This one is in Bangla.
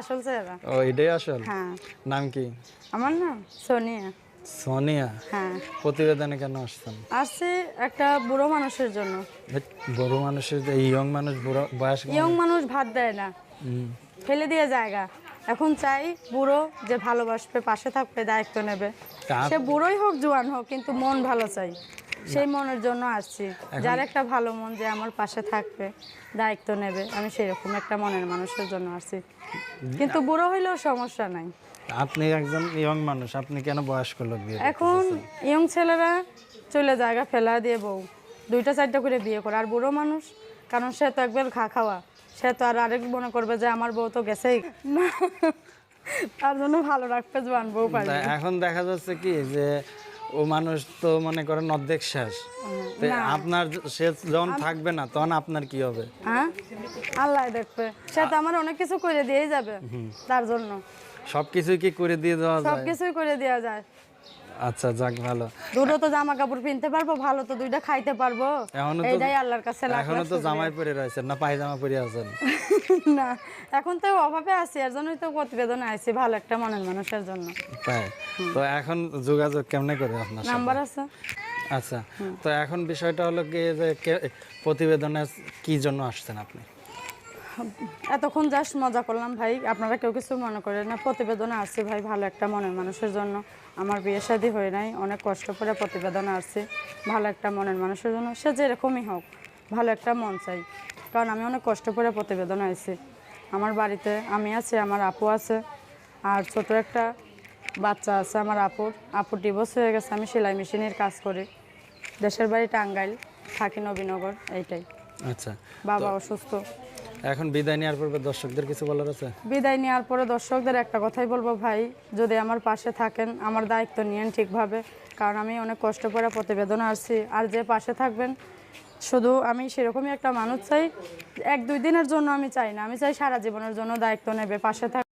আসল চেহারা ও এটাই আসল? হ্যাঁ। নাম কি? আমার নাম সোনিয়া। সোনিয়া? হ্যাঁ। প্রতিবেদনে কেন আসছেন? আসছে একটা বুড়ো মানুষের জন্য। বড় মানুষের ইয়ং মানুষ বুড়ো বয়স ইয়ং মানুষ ভাত দেয় না। ফেলে দিয়ে জায়গা। এখন চাই বুড়ো যে ভালোবাসবে পাশে থাকবে দায়িত্ব নেবে। সে বুড়োই হোক জোয়ান হোক কিন্তু মন ভালো চাই। সেই মনের জন্য আসছি। যার একটা ভালো মন যে আমার পাশে থাকবে দায়িত্ব নেবে আমি সেরকম একটা মনের মানুষের জন্য আসছি। কিন্তু বুড়ো হইলেও সমস্যা নাই। আপনি একজন ইয়ং মানুষ আপনি কেন বয়স্ক লোক বিয়ে এখন ইয়ং ছেলেরা চলে জায়গা ফেলা দিয়ে বউ। দুইটা চারটা করে বিয়ে করে। আর বুড়ো মানুষ কারণ সে তো একবার খা খাওয়া। সে তো আর আরেক মনে করবে যে আমার বউ তো গেছেই। তার জন্য ভালো রাখবে জোয়ান বউ পারে এখন দেখা যাচ্ছে কি যে ও মানুষ তো মনে করেন অর্ধেক শেষ। তো আপনার শেষ সে যখন থাকবে না তখন আপনার কি হবে? হ্যাঁ? আল্লাহ দেখবে। সে তো আমার অনেক কিছু করে দিয়ে যাবে। তার জন্য। সবকিছুই কি করে দিয়ে দেওয়া যায়? কিছুই করে দেওয়া যায়। আচ্ছা যাক ভালো। দুটো তো জামা কাপড় কিনতে পারব ভালো তো দুইটা খাইতে পারব। এখনও তো এইটাই আল্লাহর কাছে এখনও তো জামাই পরে রয়েছেন না পায়জামা পরে আছেন? না এখন তো অভাবে আছি এর জন্যই তো প্রতিবেদনে আইছি ভালো একটা মনের মানুষের জন্য। তাই? তো এখন যোগাযোগ কেমনে করে আপনার নাম্বার আছে। আচ্ছা তো এখন বিষয়টা হলো কি যে প্রতিবেদনে কি জন্য আসছেন আপনি? এতক্ষণ জাস্ট মজা করলাম, ভাই। আপনারা কেউ কিছু মনে করেন না, প্রতিবেদনে আসছি, ভাই, ভালো একটা মনের মানুষের জন্য। আমার বিয়ে শাদী হয়ে নাই, অনেক কষ্ট করে প্রতিবেদনে আসছি, ভালো একটা মনের মানুষের জন্য। সে যেরকমই হোক, ভালো একটা মন চাই, কারণ আমি অনেক কষ্ট করে প্রতিবেদনে আসছি আমার বাড়িতে আমি আছি, আমার আপু আছে, আর ছোট একটা বাচ্চা আছে আমার আপুর। আপুর ডিভোর্স হয়ে গেছে, আমি সেলাই মেশিনের কাজ করি। দেশের বাড়ি টাঙ্গাইল থাকি নবীনগর, এইটাই। আচ্ছা বাবা অসুস্থ। এখন বিদায় নেওয়ার পূর্বে দর্শকদের কিছু বলার আছে? বিদায় নেওয়ার পরে দর্শকদের একটা কথাই বলব ভাই যদি আমার পাশে থাকেন আমার দায়িত্ব নিয়েন ঠিকভাবে কারণ আমি অনেক কষ্ট করে প্রতিবেদন আসছি। আর যে পাশে থাকবেন শুধু আমি সেরকমই একটা মানুষ চাই এক দুই দিনের জন্য আমি চাই না আমি চাই সারা জীবনের জন্য দায়িত্ব নেবে পাশে থাক